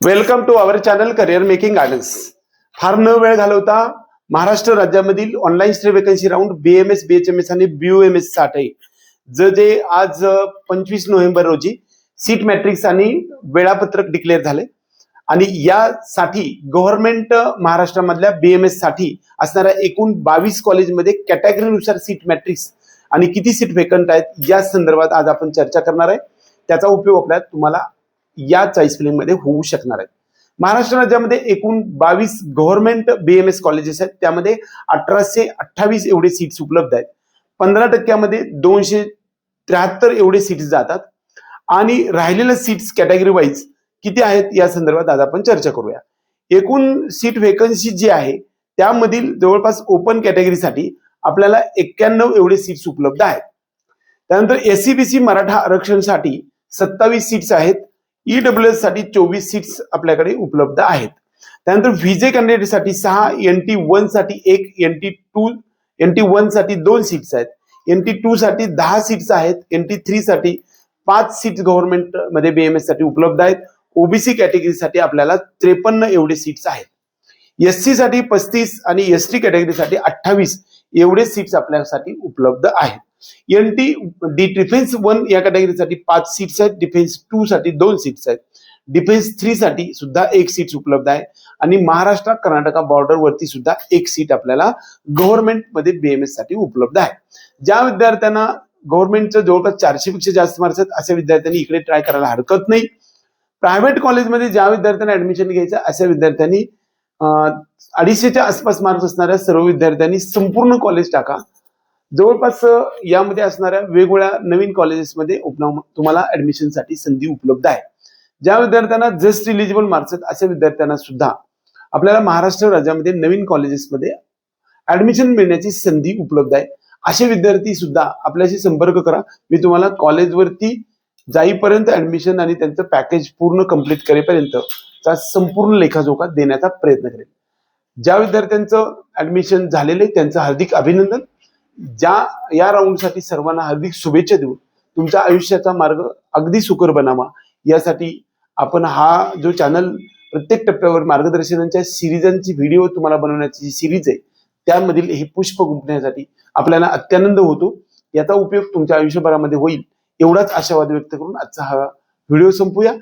Welcome to our channel career making guidance फार न वेळ घालवता महाराष्ट्र राज्यामधील online stay vacancy round BMS BHMS आणि बीयूएमएससाठी. ज जे आज पंचवीस नोव्हेंबर रोजी सीट मॅट्रिक्स आणि वेळापत्रक डिक्लेअर झाले आणि यासाठी गव्हर्नमेंट महाराष्ट्रामधल्या बीएमएससाठी असणाऱ्या एकूण बावीस कॉलेजमध्ये कॅटेगरीनुसार सीट मॅट्रिक्स आणि किती सीट वेकंट आहेत या संदर्भात आज आपण चर्चा करणार आहे. त्याचा उपयोग आपल्याला तुम्हाला या चॉईस फिलिंगमध्ये होऊ शकणार आहे. महाराष्ट्र राज्यामध्ये एकूण बावीस गव्हर्नमेंट बीएमएस कॉलेजेस आहेत. त्यामध्ये अठराशे अठ्ठावीस एवढे सीट्स उपलब्ध आहेत. पंधरा टक्क्यामध्ये दोनशे त्र्याहत्तर एवढे सीट्स जातात. आणि राहिलेल्या सीट्स कॅटेगरी वाईज किती आहेत? या संदर्भात आज आपण चर्चा करूया. एकूण सीट वेकन्सी जी आहे त्यामधील जवळपास ओपन कॅटेगरीसाठी आपल्याला एक्क्याण्णव एवढे सीट्स उपलब्ध आहेत. त्यानंतर एससीबीसी मराठा आरक्षणसाठी सत्तावीस सीट्स आहेत. ईडब्ल्यू एससाठी चोवीस सीट्स आपल्याकडे उपलब्ध आहेत. त्यानंतर व्हिजे कॅन्डिडेटसाठी सहा एन टी वनसाठी एक N T two N T वनसाठी दोन सीट्स आहेत. एन टी टू साठी दहा सीट्स आहेत. एन टी थ्री साठी पाच सीट्स गव्हर्नमेंटमध्ये बीएमएससाठी उपलब्ध आहेत. ओबीसी कॅटेगरीसाठी आपल्याला त्रेपन्न एवढे सीट्स आहेत. एस सी साठी पस्तीस आणि एस टी कॅटेगरीसाठी अठ्ठावीस एवढे सीट्स आपल्यासाठी उपलब्ध आहेत. N T D defence one या कॅटेगरीसाठी पाच सीट्स आहेत. डिफेन्स टू साठी दोन सीट्स आहेत. डिफेन्स थ्री साठी सुद्धा एक सीट उपलब्ध आहे. आणि महाराष्ट्र कर्नाटका बॉर्डर वरती सुद्धा एक सीट आपल्याला गव्हर्नमेंटमध्ये बीएमएससाठी उपलब्ध आहे. ज्या विद्यार्थ्यांना गव्हर्नमेंटचं जवळपास चारशे पेक्षा जास्त मार्क्स आहेत अशा विद्यार्थ्यांनी इकडे ट्राय करायला हरकत नाही. प्रायव्हेट कॉलेजमध्ये ज्या विद्यार्थ्यांना ऍडमिशन घ्यायचं अशा विद्यार्थ्यांनी अडीचशेच्या आसपास मार्क्स असणाऱ्या सर्व विद्यार्थ्यांनी संपूर्ण कॉलेज टाका. जवळपास यामध्ये असणाऱ्या वेगवेगळ्या नवीन कॉलेजेसमध्ये उपन- तुम्हाला ऍडमिशनसाठी संधी उपलब्ध आहे. ज्या विद्यार्थ्यांना जस्ट इलिजिबल मार्क्स आहेत अशा विद्यार्थ्यांना सुद्धा आपल्याला महाराष्ट्र राज्यामध्ये नवीन कॉलेजेसमध्ये ऍडमिशन मिळण्याची संधी उपलब्ध आहे. असे विद्यार्थी सुद्धा आपल्याशी संपर्क करा. मी तुम्हाला कॉलेजवरती जाईपर्यंत ऍडमिशन आणि त्यांचं पॅकेज पूर्ण कंप्लीट करेपर्यंत संपूर्ण लेखाजोखा देण्याचा प्रयत्न करेल ज्या विद्यार्थ्यांचं ऍडमिशन झालेलं आहे त्यांचं हार्दिक अभिनंदन. ज्या या राऊंडसाठी सर्वांना हार्दिक शुभेच्छा देऊन तुमच्या आयुष्याचा मार्ग अगदी सुकर बनावा. यासाठी आपण हा जो चॅनल प्रत्येक टप्प्यावर मार्गदर्शनाच्या सिरीजांची व्हिडिओ तुम्हाला बनवण्याची जी सिरीज आहे त्यामधील हे पुष्प गुंफण्यासाठी आपल्याला अत्यानंद होतो. याचा उपयोग तुमच्या आयुष्यभरामध्ये होईल एवढाच आशावाद व्यक्त करून आजचा हा व्हिडिओ संपूया.